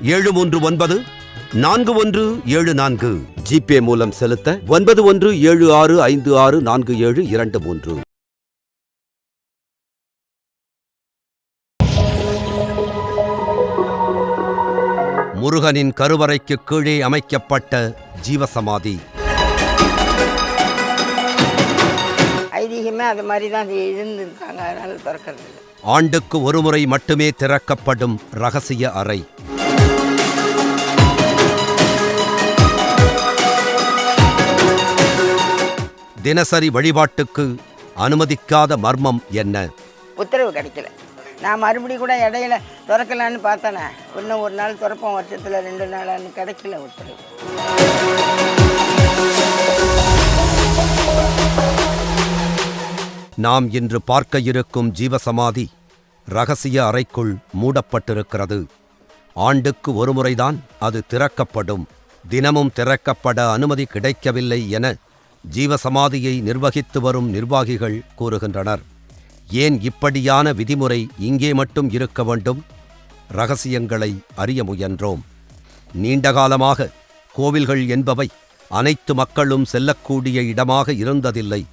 ஏழு மூன்று ஒன்பது நான்கு ஒன்று ஏழு நான்கு. ஜிபே மூலம் செலுத்த ஒன்பது ஒன்று ஏழு ஆறு ஐந்து ஆறு நான்கு ஏழு இரண்டு மூன்று. முருகனின் கருவறைக்கு கீழே அமைக்கப்பட்ட ஜீவசமாதி. ஐதீகமே அது மாதிரி தான் இருந்திருக்காங்க அதனால திறக்கிறது ஆண்டுக்கு ஒருமுறை மட்டுமே திறக்கப்படும் ரகசிய அறை. தினசரி வழிபாட்டுக்கு அனுமதிக்காத மர்மம் என்ன? உத்தரவு கிடைக்கல. நான் மறுபடியும் கூட இடையில திறக்கலான்னு பார்த்தேனே. இன்னும் ஒரு நாள் திறப்போம் வருஷத்தில் ரெண்டு நாளான்னு கிடைக்கல உத்தரவு. நாம் இன்று பார்க்க இருக்கும் ஜீவசமாதி ரகசிய அறைக்குள் மூடப்பட்டிருக்கிறது. ஆண்டுக்கு ஒருமுறைதான் அது திறக்கப்படும். தினமும் திறக்கப்பட அனுமதி கிடைக்கவில்லை என ஜீவசமாதியை நிர்வகித்து வரும் நிர்வாகிகள் கூறுகின்றனர். ஏன் இப்படியான விதிமுறை இங்கே மட்டும் இருக்க வேண்டும்? ரகசியங்களை அறிய முயன்றோம். நீண்டகாலமாக கோவில்கள் என்பவை அனைத்து மக்களும் செல்லக்கூடிய இடமாக இருந்ததில்லை.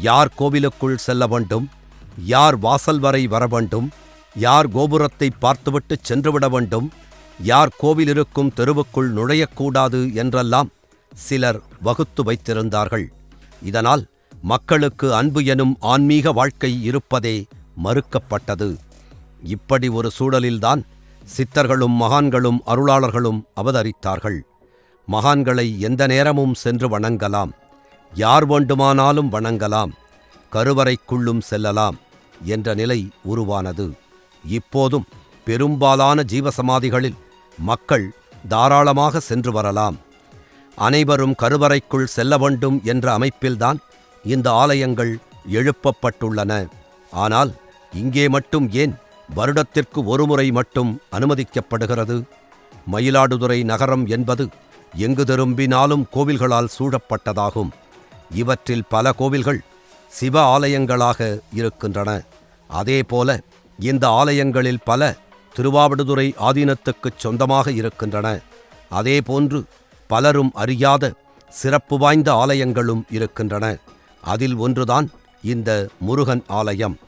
யார் கோவிலுக்குள் செல்ல வேண்டும்? யார் வாசல் வரை வர வேண்டும்? யார் கோபுரத்தை பார்த்துவிட்டு சென்றுவிட வேண்டும்? யார் கோவில் இருக்கும் தெருவுக்குள் நுழையக்கூடாது என்றெல்லாம் சிலர் வகுத்து வைத்திருந்தார்கள். இதனால் மக்களுக்கு அன்பு எனும் ஆன்மீக வாழ்க்கை இருப்பதே மறுக்கப்பட்டது. இப்படி ஒரு சூழலில்தான் சித்தர்களும் மகான்களும் அருளாளர்களும் அவதரித்தார்கள். மகான்களை எந்த நேரமும் சென்று வணங்கலாம். யார் வேண்டுமானாலும் வணங்கலாம். கருவறைக்குள்ளும் செல்லலாம் என்ற நிலை உருவானது. இப்போதும் பெரும்பாலான ஜீவசமாதிகளில் மக்கள் தாராளமாக சென்று வரலாம். அனைவரும் கருவறைக்குள் செல்ல வேண்டும் என்ற அமைப்பில்தான் இந்த ஆலயங்கள் எழுப்பப்பட்டுள்ளன. ஆனால் இங்கே மட்டும் ஏன் வருடத்திற்கு ஒருமுறை மட்டும் அனுமதிக்கப்படுகிறது? மயிலாடுதுறை நகரம் என்பது எங்கு திரும்பினாலும் கோவில்களால் சூழப்பட்டதாகும். இவற்றில் பல கோவில்கள் சிவ ஆலயங்களாக இருக்கின்றன. அதேபோல இந்த ஆலயங்களில் பல திருவாவடுதுறை ஆதீனத்துக்குச் சொந்தமாக இருக்கின்றன. அதேபோன்று பலரும் அறியாத சிறப்பு வாய்ந்த ஆலயங்களும் இருக்கின்றன. அதில் ஒன்றுதான் இந்த முருகன் ஆலயம்.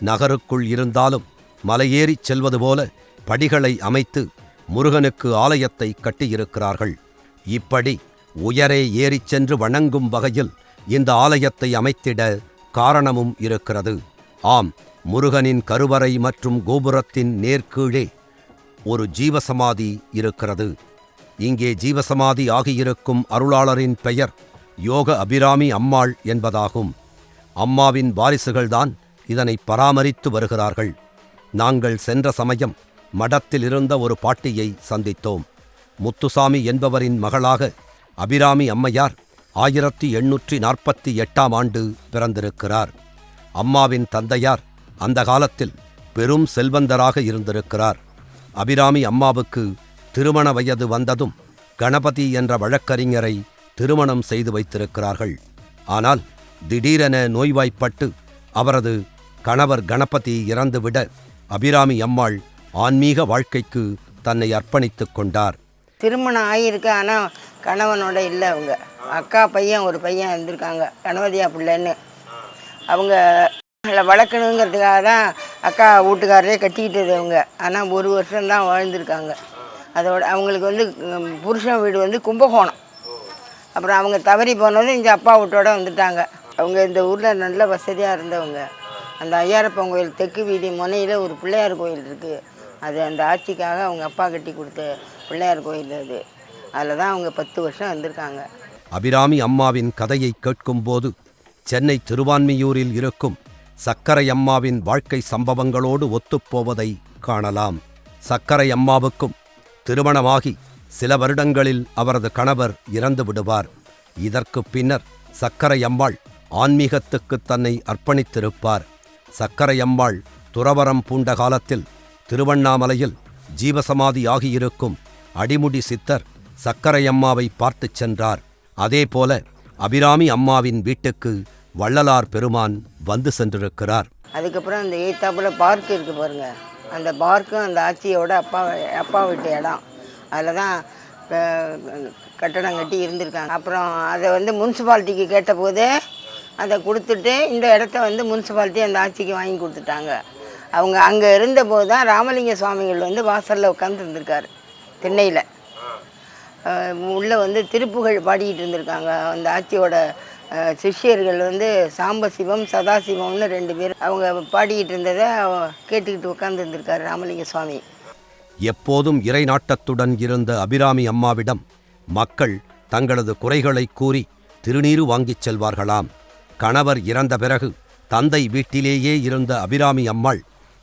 நகருக்குள் இருந்தாலும் மலையேறிச் செல்வது போல படிகளை அமைத்து முருகனுக்கு ஆலயத்தை கட்டியிருக்கிறார்கள். இப்படி உயரே ஏறிச் சென்று வணங்கும் வகையில் இந்த ஆலயத்தை அமைத்திட காரணமும் இருக்கிறது. ஆம் முருகனின் கருவறை மற்றும் கோபுரத்தின் நேர்கீழே ஒரு ஜீவசமாதி இருக்கிறது. இங்கே ஜீவசமாதி ஆகியிருக்கும் அருளாளரின் பெயர் யோக அபிராமி அம்மாள் என்பதாகும். அம்மாவின் வாரிசுகள்தான் இதனை பராமரித்து வருகிறார்கள். நாங்கள் சென்ற சமயம் மடத்தில் இருந்த ஒரு பாட்டியை சந்தித்தோம். முத்துசாமி என்பவரின் மகளாக அபிராமி அம்மையார் ஆயிரத்தி எண்ணூற்றி நாற்பத்தி எட்டாம் ஆண்டு பிறந்திருக்கிறார். அம்மாவின் தந்தையார் அந்த காலத்தில் பெரும் செல்வந்தராக இருந்திருக்கிறார். அபிராமி அம்மாவுக்கு திருமண வயது வந்ததும் கணபதி என்ற வழக்கறிஞரை திருமணம் செய்து வைத்திருக்கிறார்கள். ஆனால் திடீரென நோய்வாய்ப்பட்டு அவரது கணவர் கணபதி இறந்துவிட அபிராமி அம்மாள் ஆன்மீக வாழ்க்கைக்கு தன்னை அர்ப்பணித்து கொண்டார். திருமணம் ஆகியிருக்கு ஆனால் கணவனோட இல்லை அவங்க. அக்கா பையன் ஒரு பையன் இருந்திருக்காங்க. கணவதியா பிள்ளைன்னு. அவங்க வளர்க்கணுங்கிறதுக்காக தான் அக்கா வீட்டுக்காரரே கட்டிக்கிட்டது அவங்க. ஆனால் ஒரு வருஷம்தான் வாழ்ந்திருக்காங்க. அதோட அவங்களுக்கு வந்து புருஷன் வீடு வந்து கும்பகோணம். அப்புறம் அவங்க தவறி போனதும் இந்த அப்பா வீட்டோட வந்துட்டாங்க. அவங்க இந்த ஊரில் நல்ல வசதியாக இருந்தவங்க. அந்த ஐயாரப்பன் கோயில் தெற்கு வீதி முனையில் ஒரு பிள்ளையார் கோயில் இருக்குது அது அந்த ஆட்சிக்காக அவங்க அப்பா கட்டி கொடுத்த பிள்ளையார் கோயில் அது. அதில் தான் அவங்க பத்து வருஷம் வந்திருக்காங்க அபிராமி அம்மாவின் கதையை கேட்கும்போது சென்னை திருவான்மியூரில் இருக்கும் சக்கரை அம்மாவின் வாழ்க்கை சம்பவங்களோடு ஒத்துப்போவதை காணலாம். சக்கரை அம்மாவுக்கும் திருமணமாகி சில வருடங்களில் அவரது கணவர் இறந்து விடுவார். இதற்கு பின்னர் சக்கரையம்மாள் ஆன்மீகத்துக்கு தன்னை அர்ப்பணித்திருப்பார். சக்கரையம்மாள் துறவரம் பூண்ட காலத்தில் திருவண்ணாமலையில் ஜீவசமாதி ஆகியிருக்கும் அடிமுடி சித்தர் சக்கரையம்மாவை பார்த்துச் சென்றார். அதேபோல அபிராமி அம்மாவின் வீட்டுக்கு வள்ளலார் பெருமான் வந்து சென்றிருக்கிறார். அதுக்கப்புறம் அந்த எய்த்தாப்புல பார்க் இருக்கு பாருங்க. அந்த பார்க்கும் அந்த ஆட்சியோட அப்பா அப்பா வீட்டு இடம். அதில் தான் கட்டடம் கட்டி இருந்திருக்காங்க. அப்புறம் அதை வந்து முன்சிபாலிட்டிக்கு கேட்டபோது அதை கொடுத்துட்டு இந்த இடத்த வந்து முன்சிபாலிட்டி அந்த ஆட்சிக்கு வாங்கி கொடுத்துட்டாங்க. அவங்க அங்கே இருந்தபோது தான் ராமலிங்க சுவாமிகள் வந்து வாசலில் உட்காந்து இருந்திருக்காரு திண்ணையில். உள்ளே வந்து திருப்புகழ் பாடிக்கிட்டு இருந்திருக்காங்க. அந்த ஆட்சியோட சிஷ்யர்கள் வந்து சாம்பசிவம் சதாசிவம்னு ரெண்டு பேர் அவங்க பாடிக்கிட்டு இருந்ததை கேட்டுக்கிட்டு உட்காந்து இருந்திருக்காரு ராமலிங்க சுவாமி. எப்போதும் இறை நாட்டத்துடன் இருந்த அபிராமி அம்மாவிடம் மக்கள் தங்களது குறைகளை கூறி திருநீறு வாங்கிச் செல்வார்களாம். கணவர் இறந்த பிறகு தந்தை வீட்டிலேயே இருந்த அபிராமி அம்மாள்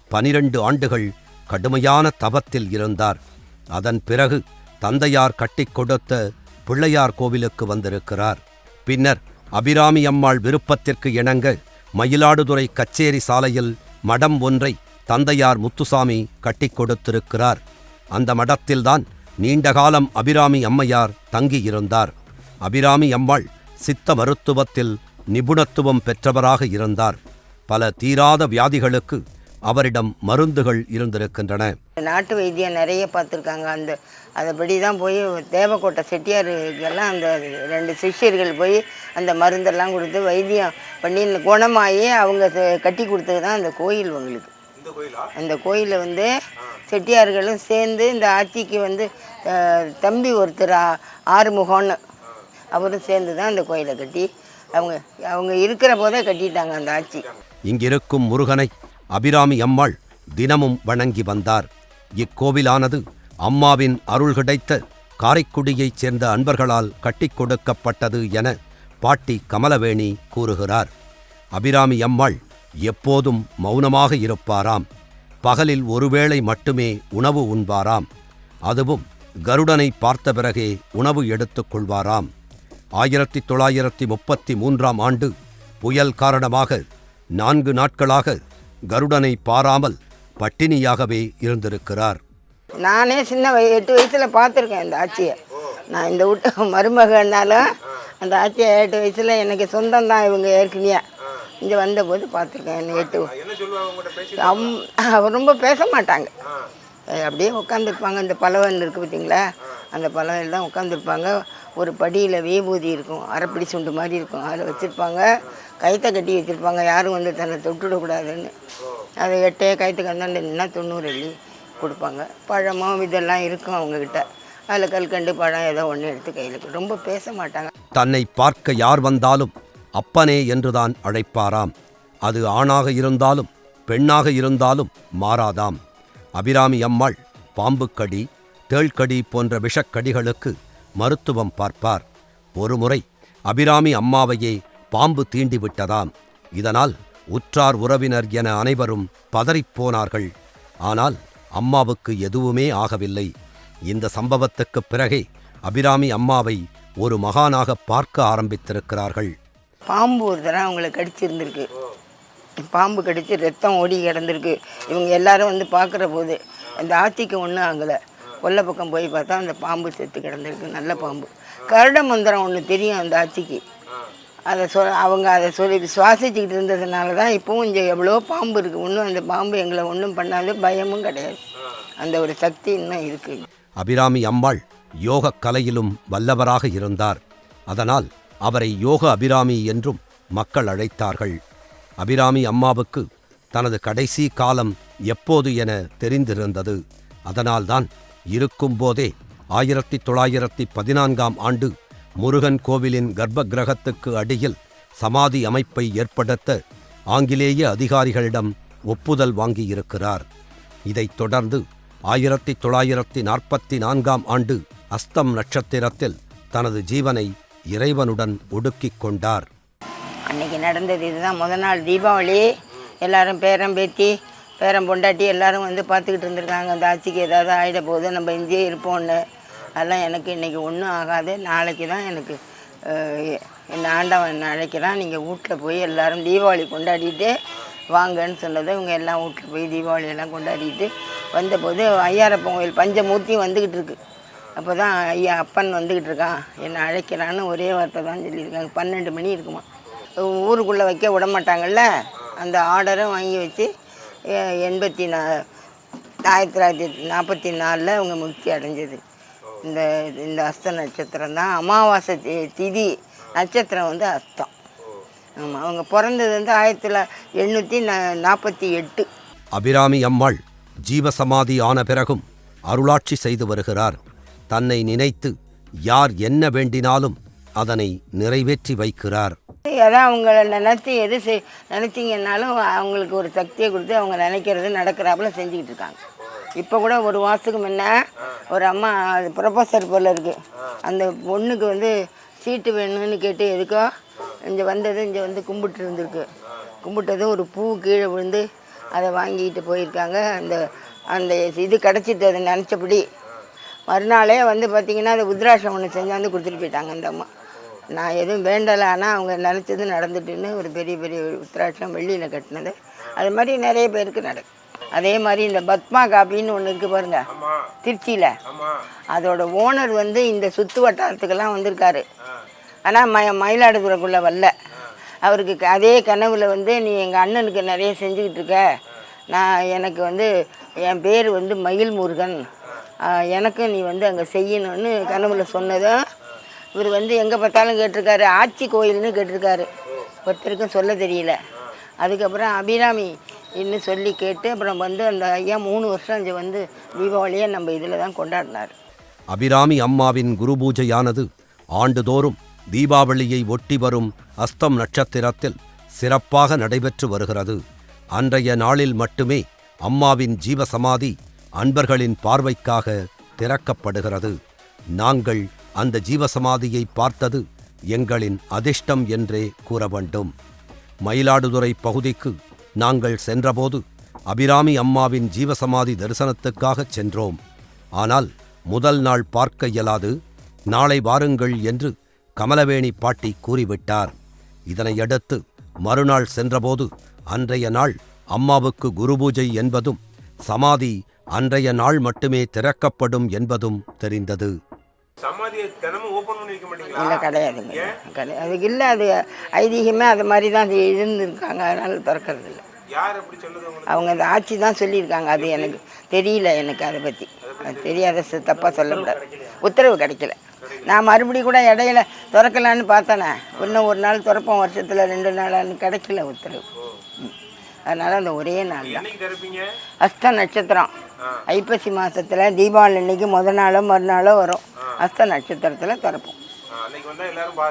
பனிரெண்டு ஆண்டுகள் கடுமையான தபத்தில் இருந்தார். அதன் பிறகு தந்தையார் கட்டிக் கொடுத்த பிள்ளையார் கோவிலுக்கு வந்திருக்கிறார். பின்னர் அபிராமி அம்மாள் விருப்பத்திற்கு இணங்க மயிலாடுதுறை கச்சேரி சாலையில் மடம் ஒன்றை தந்தையார் முத்துசாமி கட்டிக் கொடுத்திருக்கிறார். அந்த மடத்தில்தான் நீண்ட காலம் அபிராமி அம்மையார் தங்கியிருந்தார். அபிராமி அம்மாள் சித்த மருத்துவத்தில் நிபுணத்துவம் பெற்றவராக இருந்தார். பல தீராத வியாதிகளுக்கு அவரிடம் மருந்துகள் இருந்திருக்கின்றன. நாட்டு வைத்தியம் நிறைய பார்த்துருக்காங்க. அந்த அதைப்படி தான் போய் தேவக்கோட்டை செட்டியாருக்கெல்லாம் அந்த ரெண்டு சிஷ்யர்கள் போய் அந்த மருந்தெல்லாம் கொடுத்து வைத்தியம் பண்ணி இந்த குணமாகி அவங்க கட்டி கொடுத்தது தான் அந்த கோயில் உங்களுக்கு. அந்த கோயிலை வந்து செட்டியார்களும் சேர்ந்து இந்த ஆட்சிக்கு வந்து தம்பி ஒருத்தர் ஆறுமுகம்னு அவரும் சேர்ந்து தான் அந்த கோயிலை கட்டி அவங்க அவங்க இருக்கிற போதே கட்டிட்டாங்க அந்த ஆட்சி. இங்கிருக்கும் முருகனை அபிராமி அம்மாள் தினமும் வணங்கி வந்தார். இக்கோவிலானது அம்மாவின் அருள் கிடைத்த காரைக்குடியைச் சேர்ந்த அன்பர்களால் கட்டிக் கொடுக்கப்பட்டது என பாட்டி கமலவேணி கூறுகிறார். அபிராமி அம்மாள் எப்போதும் மௌனமாக இருப்பாராம். பகலில் ஒருவேளை மட்டுமே உணவு உண்பாராம். அதுவும் கருடனை பார்த்த பிறகே உணவு எடுத்துக்கொள்வாராம் ஆயிரத்தி தொள்ளாயிரத்தி முப்பத்தி மூன்றாம் ஆண்டு புயல் காரணமாக நான்கு நாட்களாக கருடனை பாராமல் பட்டினியாகவே இருந்திருக்கிறார் நானே சின்ன வய எட்டு வயசில் பார்த்துருக்கேன் இந்த ஆட்சியை. நான் இந்த வீட்டு மருமகனாலும் அந்த ஆட்சியை எட்டு வயசில் எனக்கு சொந்தம் தான் இவங்க ஏற்கனவே. இங்கே வந்தபோது பார்த்துருக்கேன் என்ன எட்டு அம் அவர் ரொம்ப பேச மாட்டாங்க. அப்படியே உட்காந்துருப்பாங்க இந்த பலவன் இருக்குது பார்த்தீங்களா? அந்த பலவையில் தான் உட்காந்துருப்பாங்க ஒரு படியில் வேபூதி இருக்கும் அரைப்பிடி சுண்டு மாதிரி இருக்கும். அதில் வச்சுருப்பாங்க. கயித்தை கட்டி வச்சுருப்பாங்க. யாரும் வந்து தன்னை தொட்டுவிடக்கூடாதுன்னு அதை எட்டே கயிற்று கந்தாண்டு நின்னா தொண்ணூறு அள்ளி கொடுப்பாங்க. பழமும் இதெல்லாம் இருக்கும் அவங்கக்கிட்ட அதில் கல்கண்டு பழம் ஏதோ ஒன்று எடுத்து கையில் ரொம்ப பேச மாட்டாங்க. தன்னை பார்க்க யார் வந்தாலும் அப்பனே என்றுதான் அழைப்பாராம். அது ஆணாக இருந்தாலும் பெண்ணாக இருந்தாலும் மாறாதாம். அபிராமி அம்மாள் பாம்புக்கடி தேள்கடி போன்ற விஷக்கடிகளுக்கு மருத்துவம் பார்ப்பார். ஒருமுறை அபிராமி அம்மாவையே பாம்பு தீண்டிவிட்டதாம். இதனால் உற்றார் உறவினர் என அனைவரும் பதறிப்போனார்கள் ஆனால் அம்மாவுக்கு எதுவுமே ஆகவில்லை. இந்த சம்பவத்துக்குப் பிறகே அபிராமி அம்மாவை ஒரு மகானாக பார்க்க ஆரம்பித்திருக்கிறார்கள். பாம்பு ஒரு தடவை அவங்கள கடிச்சிருந்துருக்கு. பாம்பு கடித்து ரத்தம் ஓடி கிடந்திருக்கு. இவங்க எல்லாரும் வந்து பார்க்குற போது அந்த ஆட்சிக்கு ஒன்றும் ஆகலை. கொல்லை பக்கம் போய் பார்த்தா அந்த பாம்பு செத்து கிடந்திருக்கு. நல்ல பாம்பு. கருட மந்திரம் ஒன்று தெரியும் அந்த ஆட்சிக்கு. அதை சொ அவங்க அதை சொல்லி சுவாசிச்சுக்கிட்டு இருந்ததுனால தான் இப்போவும் இங்கே எவ்வளோ பாம்பு இருக்குது ஒன்றும் அந்த பாம்பு எங்களை ஒன்றும் பண்ணாது பயமும் கிடையாது. அந்த ஒரு சக்தி இன்னும் இருக்குது அபிராமி அம்மாள் யோக கலையிலும் வல்லவராக இருந்தார். அதனால் அவரை யோக அபிராமி என்றும் மக்கள் அழைத்தார்கள். அபிராமி அம்மாவுக்கு தனது கடைசி காலம் எப்போது என தெரிந்திருந்தது. அதனால்தான் இருக்கும்போதே ஆயிரத்தி தொள்ளாயிரத்தி பதினான்காம் ஆண்டு முருகன் கோவிலின் கர்ப்ப கிரகத்துக்கு அடியில் சமாதி அமைப்பை ஏற்படுத்த ஆங்கிலேய அதிகாரிகளிடம் ஒப்புதல் வாங்கியிருக்கிறார். இதைத் தொடர்ந்து ஆயிரத்தி தொள்ளாயிரத்தி நாற்பத்தி நான்காம் ஆண்டு அஸ்தம் நட்சத்திரத்தில் தனது ஜீவனை இறைவனுடன் ஒடுக்கிக் கொண்டார். அன்னைக்கு நடந்தது இதுதான். முத நாள் தீபாவளி. எல்லாரும் பேரம் பேத்தி பேரன் பொண்டாட்டி எல்லாரும் வந்து பார்த்துக்கிட்டு இருந்திருக்காங்க. அந்த ஆட்சிக்கு ஏதாவது ஆகிட போகுது நம்ம இங்கேயே இருப்போம்னு. அதெல்லாம் எனக்கு இன்றைக்கி ஒன்றும் ஆகாது. நாளைக்கு தான் எனக்கு அஹ், என் ஆண்டவன் என்னை அழைக்கிறான். நீங்கள் வீட்டில் போய் எல்லாரும் தீபாவளி கொண்டாடிட்டு வாங்கன்னு சொன்னது இவங்க எல்லாம் வீட்டில் போய் தீபாவளியெல்லாம் கொண்டாடிட்டு வந்தபோது ஐயாரப்பன் கோயில் பஞ்சமூர்த்தியும் வந்துக்கிட்டு இருக்கு. அப்போ தான் ஐயா அப்பன் வந்துக்கிட்டு இருக்கான் என்னை அழைக்கிறான்னு ஒரே வார்த்தை தான் சொல்லியிருக்காங்க. பன்னெண்டு மணி இருக்குமா. ஊருக்குள்ளே வைக்க விட மாட்டாங்கல்ல. அந்த ஆர்டரும் வாங்கி வச்சு எண்பத்தி நா ஆயிரத்தி தொள்ளாயிரத்தி நாற்பத்தி நாலில் அவங்க முக்தி அடைஞ்சது. இந்த இந்த அஸ்த நட்சத்திரம் தான் அமாவாசை தி- திதி நட்சத்திரம் வந்து அஸ்தம். ஆமாம் அவங்க பிறந்தது வந்து ஆயிரத்தி தொள்ளாயிரத்தி எண்ணூற்றி நா நாற்பத்தி எட்டு. அபிராமி அம்மாள் ஜீவசமாதி ஆன பிறகும் அருளாட்சி செய்து வருகிறார். தன்னை நினைத்து யார் என்ன வேண்டினாலும் அதனை நிறைவேற்றி வைக்கிறார். அதான் அவங்கள நினச்சி எது செய் நினச்சிங்கன்னாலும் அவங்களுக்கு ஒரு சக்தியை கொடுத்து அவங்க நினைக்கிறது நடக்கிறாப்புல செஞ்சுக்கிட்டு இருக்காங்க. இப்போ கூட ஒரு மாதத்துக்கு முன்னே ஒரு அம்மா ப்ரொஃபஸர் போல் இருக்குது அந்த பொண்ணுக்கு வந்து சீட்டு வேணும்னு கேட்டு எதுக்கோ இங்கே வந்தது இங்கே வந்து கும்பிட்டு இருந்திருக்கு. கும்பிட்டதும் ஒரு பூ கீழே விழுந்து அதை வாங்கிட்டு போயிருக்காங்க. அந்த அந்த இது கிடச்சிட்டு அதை நினச்சபடி. மறுநாளே வந்து பார்த்திங்கன்னா அந்த உத்ராட்சம் ஒன்று செஞ்சாந்து கொடுத்துட்டு போயிட்டாங்க அந்த அம்மா. நான் எதுவும் வேண்டலை. ஆனால் அவங்க நினச்சது நடந்துட்டுன்னு ஒரு பெரிய பெரிய உத்ராட்சம் வெள்ளியில் கட்டினது. அது மாதிரி நிறைய பேருக்கு நடக்கும் அதே மாதிரி இந்த பத்மா காப்பின்னு ஒன்று இருக்குது பாருங்க. திருச்சியில். அதோட ஓனர் வந்து இந்த சுற்று வட்டாரத்துக்கெல்லாம் வந்திருக்காரு. ஆனால் ம மயிலாடுதுறைக்குள்ளே வரல. அவருக்கு அதே கனவுல வந்து நீ எங்கள் அண்ணனுக்கு நிறைய செஞ்சுக்கிட்டு இருக்க. நான் எனக்கு வந்து என் பேர் வந்து மயில் முருகன் ஆஹ் எனக்கு நீ வந்து அங்கே செய்யணும்னு கனவுல சொன்னதும் இவர் வந்து எங்கே பார்த்தாலும் கேட்டிருக்காரு. ஆட்சி கோயில்னு கேட்டிருக்காரு. ஒருத்தருக்கும் சொல்ல தெரியல. அதுக்கப்புறம் அபிராமி இன்னும் சொல்லி கேட்டு அப்புறம் வந்து அந்த ஐயா மூணு வருஷம் இங்கே வந்து தீபாவளியை நம்ம இதில் தான் கொண்டாடினார். அபிராமி அம்மாவின் குரு பூஜையானது ஆண்டுதோறும் தீபாவளியை ஒட்டி வரும் அஸ்தம் நட்சத்திரத்தில் சிறப்பாக நடைபெற்று வருகிறது. அன்றைய நாளில் மட்டுமே அம்மாவின் ஜீவசமாதி அன்பர்களின் பார்வைக்காக திறக்கப்படுகிறது. நாங்கள் அந்த ஜீவசமாதியை பார்த்தது எங்களின் அதிர்ஷ்டம் என்றே கூற வேண்டும் மயிலாடுதுறை பகுதிக்கு நாங்கள் சென்றபோது அபிராமி அம்மாவின் ஜீவசமாதி தரிசனத்துக்காகச் சென்றோம். ஆனால் முதல் நாள் பார்க்க இயலாது நாளை வாருங்கள் என்று கமலவேணி பாட்டி கூறிவிட்டார். இதனையடுத்து மறுநாள் சென்றபோது அன்றைய நாள் அம்மாவுக்கு குருபூஜை என்பதும் சமாதி அன்றைய நாள் மட்டுமே திறக்கப்படும் என்பதும் தெரிந்தது. சமாதியை தினமும் ஓபன் பண்ணி வைக்க மாட்டீங்களா? இல்லை கிடையாதுங்க. கிடையாது. அதுக்கு இல்லை அது ஐதீகமே அது மாதிரி தான் அது இருந்திருக்காங்க. அதனால திறக்கிறது இல்லை. யார் அப்படி சொல்லுது உங்களுக்கு? அவங்க அந்த ஆட்சி தான் சொல்லியிருக்காங்க. அது எனக்கு தெரியல எனக்கு அதை பற்றி அது தெரியாத தப்பாக சொல்லக்கூடாது உத்தரவு கிடைக்கல. நான் மறுபடியும் கூட இடையில திறக்கலான்னு பார்த்தேனே. இன்னும் ஒரு நாள் திறப்போம். வருஷத்தில் ரெண்டு நாளான்னு கிடைக்கல உத்தரவு. அதனால அந்த ஒரே நாள் தான். அஸ்த நட்சத்திரம். ஐப்பசி மாதத்தில் தீபாவளி அன்னைக்கு முத நாளோ மறுநாளோ வரும். அஸ்த நட்சத்திரத்தில் திறப்போம்.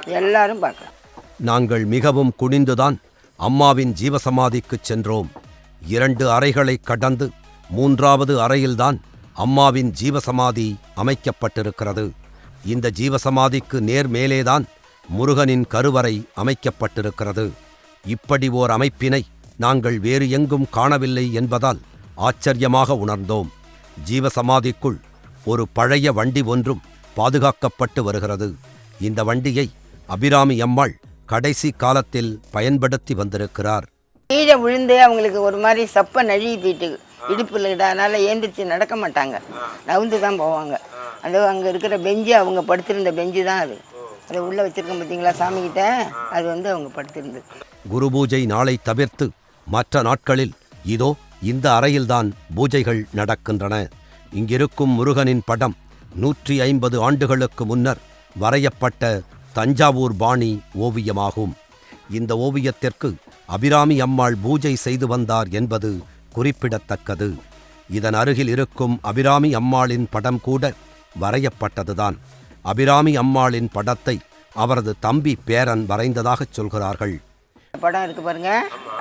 எல்லாரும் பார்க்கலாம். நாங்கள் மிகவும் குனிந்துதான் அம்மாவின் ஜீவசமாதிக்குச் சென்றோம். இரண்டு அறைகளை கடந்து மூன்றாவது அறையில்தான் அம்மாவின் ஜீவசமாதி அமைக்கப்பட்டிருக்கிறது. இந்த ஜீவசமாதிக்கு நேர் மேலேதான் முருகனின் கருவறை அமைக்கப்பட்டிருக்கிறது. இப்படி ஓர் அமைப்பினை நாங்கள் வேறு எங்கும் காணவில்லை என்பதால் ஆச்சரியமாக உணர்ந்தோம். ஜீவசமாதிக்குள் ஒரு பழைய வண்டி ஒன்றும் பாதுகாக்கப்பட்டு வருகிறது. இந்த வண்டியை அபிராமி அம்மாள் கடைசி காலத்தில் பயன்படுத்தி வந்திருக்கிறார். கீழே விழுந்து அவங்களுக்கு ஒரு மாதிரி சப்ப நழுவி போயிட்டு இடுப்பில் அதனால ஏந்திரிச்சு நடக்க மாட்டாங்க. நவுந்து தான் போவாங்க. அது அங்கே இருக்கிற பெஞ்சு அவங்க படுத்திருந்த பெஞ்சு தான் அது. அதை உள்ளே வச்சுருக்கோம் பார்த்தீங்களா சாமிக்கிட்ட அது வந்து அவங்க படுத்திருந்தது குரு பூஜை நாளை தவிர்த்து மற்ற நாட்களில் இதோ இந்த அறையில்தான் பூஜைகள் நடக்கின்றன. இங்கிருக்கும் முருகனின் படம் நூற்றி ஐம்பது ஆண்டுகளுக்கு முன்னர் வரையப்பட்ட தஞ்சாவூர் பாணி ஓவியமாகும். இந்த ஓவியத்திற்கு அபிராமி அம்மாள் பூஜை செய்து வந்தார் என்பது குறிப்பிடத்தக்கது. இதன் அருகில் இருக்கும் அபிராமி அம்மாளின் படம் கூட வரையப்பட்டதுதான். அபிராமி அம்மாளின் படத்தை அவரது தம்பி பேரன் வரைந்ததாகச் சொல்கிறார்கள். படம் இருக்கு பாருங்க.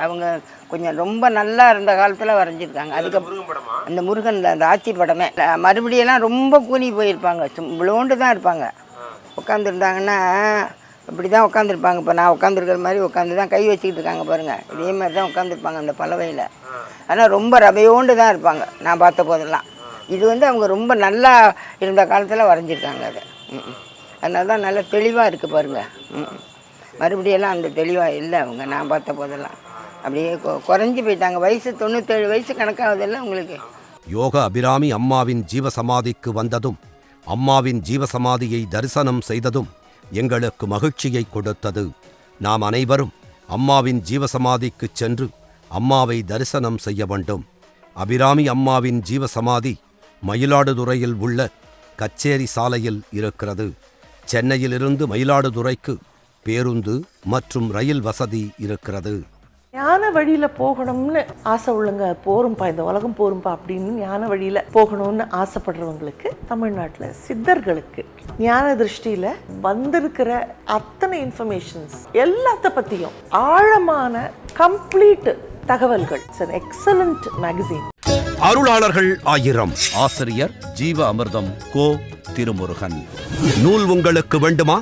அவங்க கொஞ்சம் ரொம்ப நல்லா இருந்த காலத்தில் வரைஞ்சிருக்காங்க. அதுக்கப்புறம் படமா? அந்த முருகனில் அந்த ஆட்சி படமே. மறுபடியெல்லாம் ரொம்ப கூனி போயிருப்பாங்க. சும் விளோண்டு தான் இருப்பாங்க. உட்காந்துருந்தாங்கன்னா இப்படி தான் உட்காந்துருப்பாங்க இப்போ நான் உட்காந்துருக்கிற மாதிரி உட்காந்து தான் கை வச்சுக்கிட்டு இருக்காங்க பாருங்கள் இதே மாதிரி தான் உட்காந்துருப்பாங்க அந்த பலவையில். ஆனால் ரொம்ப ரவையோண்டு தான் இருப்பாங்க. நான் பார்த்த போதெல்லாம். இது வந்து அவங்க ரொம்ப நல்லா இருந்த காலத்தில் வரைஞ்சிருக்காங்க அதை. அதனால தான் நல்லா தெளிவாக இருக்குது பாருங்கள் ம். மறுபடியெல்லாம் அந்த தெளிவாக இல்லை அவங்க நான் பார்த்த போதெல்லாம். அப்படியே குறைஞ்சி போயிட்டாங்க. வயசு தொண்ணூத்தேழு வயசு கணக்காகுதில்ல உங்களுக்கு. யோக அபிராமி அம்மாவின் ஜீவசமாதிக்கு வந்ததும் அம்மாவின் ஜீவசமாதியை தரிசனம் செய்ததும் எங்களுக்கு மகிழ்ச்சியை கொடுத்தது. நாம் அனைவரும் அம்மாவின் ஜீவசமாதிக்கு சென்று அம்மாவை தரிசனம் செய்ய வேண்டும். அபிராமி அம்மாவின் ஜீவசமாதி மயிலாடுதுறையில் உள்ள கச்சேரி சாலையில் இருக்கிறது. சென்னையிலிருந்து மயிலாடுதுறைக்கு பேருந்து மற்றும் ரயில் வசதி இருக்கிறது. ஞான வழியில போகணும்னு ஆசை உள்ளங்க போரும்பா இந்த உலகம் போரும்பா அப்படின்னு ஞான வழியில போகணும்னு ஆசைப்படுறவங்களுக்கு தமிழ்நாட்டுல சித்தர்களுக்கு ஞான திருஷ்டியில வந்திருக்கிற அத்தனை இன்ஃபர்மேஷன்ஸ் எல்லாத்த பத்தியும் ஆழமான கம்ப்ளீட் தகவல்கள். இட்ஸ் எக்ஸலண்ட் மேகசின் அருளாளர்கள் ஆயிரம். ஆசிரியர் ஜீவ அமிர்தம் கோ. திருமுருகன். நூல் உங்களுக்கு வேண்டுமா?